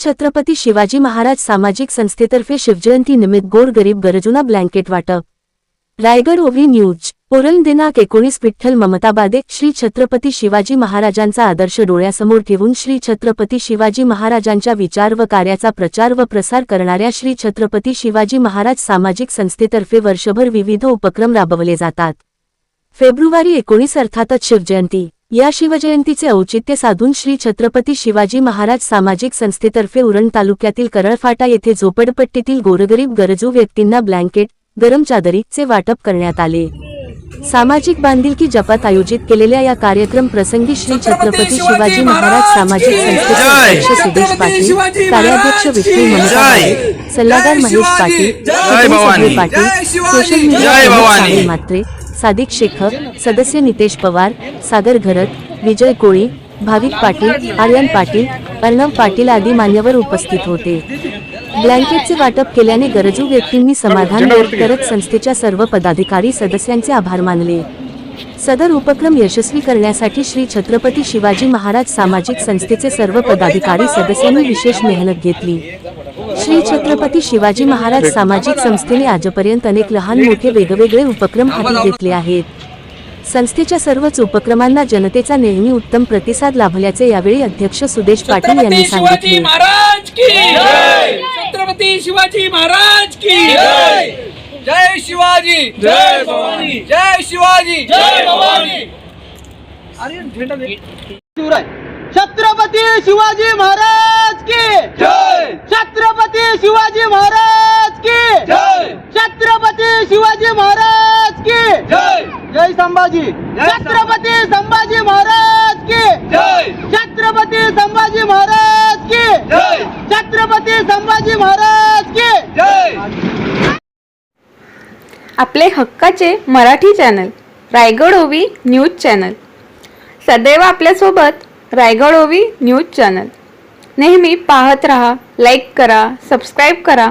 छत्रपती शिवाजी महाराज सामाजिक संस्थेतर्फे शिवजयंती निमित्त गोर गरीब ब्लँकेट वाटप. Raigad OV news. पुरल दिनांक एकोणीस विठ्ठल ममताबादे श्री छत्रपती शिवाजी महाराजांचा आदर्श डोळ्यासमोर ठेवून श्री छत्रपती शिवाजी महाराजांच्या विचार व कार्याचा प्रचार व प्रसार करणाऱ्या श्री छत्रपती शिवाजी महाराज सामाजिक संस्थेतर्फे वर्षभर विविध उपक्रम राबवले जातात. फेब्रुवारी एकोणीस अर्थातच शिवजयंती. या शिवजयंतीचे औचित्य साधून श्री छत्रपती शिवाजी महाराज सामाजिक संस्थेतर्फे उरण तालुक्यातील करळफाटा येथे झोपडपट्टीतील गोरगरीब गरजू व्यक्तींना ब्लँकेट गरम चादरीचे वाटप करण्यात आले. सामाजिक बांधिलकी जपात आयोजित केलेल्या या कार्यक्रम प्रसंगी श्री छत्रपती शिवाजी महाराज सामाजिक संस्थेचे अध्यक्ष सुदेश पाटील कार्याध्यक्ष विठ्ठल ममताबाई सल्लागार महेश पाटील पाटील सोशल मीडिया मात्रे सादिक शेखर सदस्य नितेश पवार सागर घरत विजय कोळी भाविक पाटील आर्यन पाटील अर्णव पाटील आदी मान्यवर उपस्थित होते. ब्लँकेटचे वाटप केल्याने गरजू व्यक्तींनी समाधान व्यक्त करत संस्थेच्या सर्व पदाधिकारी सदस्यांचे आभार मानले. सदर उपक्रम यशस्वी करण्यासाठी श्री छत्रपती शिवाजी महाराज सामाजिक संस्थेचे सर्व पदाधिकारी सदस्यांनी विशेष मेहनत घेतली. श्री छत्रपती शिवाजी महाराज सामाजिक संस्थेने आजपर्यंत अनेक लहान मोठे वेगवेगळे उपक्रम हाती घेतले आहेत. संस्थेच्या सर्वच उपक्रमांना जनतेचा नेहमी उत्तम प्रतिसाद लाभल्याचे यावेळी अध्यक्ष सुदेश पाटील यांनी छत्रपती शिवाजी सांगितले. महाराज की छत्रपती शिवाजी महाराज की जय! शिवाजी! जय भवानी! जय शिवाजी! जय भवानी! छत्रपती शिवाजी महाराज की जय छत्रपती शिवाजी महाराज की जय छत्रपती शिवाजी महाराज की जय! जय संभाजी। छत्रपती संभाजी महाराज की जय! छत्रपती संभाजी महाराज की जय! छत्रपती संभाजी महाराज की जय! आपले हक्काचे मराठी चॅनल रायगड ओवी न्यूज चॅनल. सदैव आपल्यासोबत रायगड ओवी न्यूज चॅनल. नेहमी पाहत रहा लाईक करा सबस्क्राईब करा.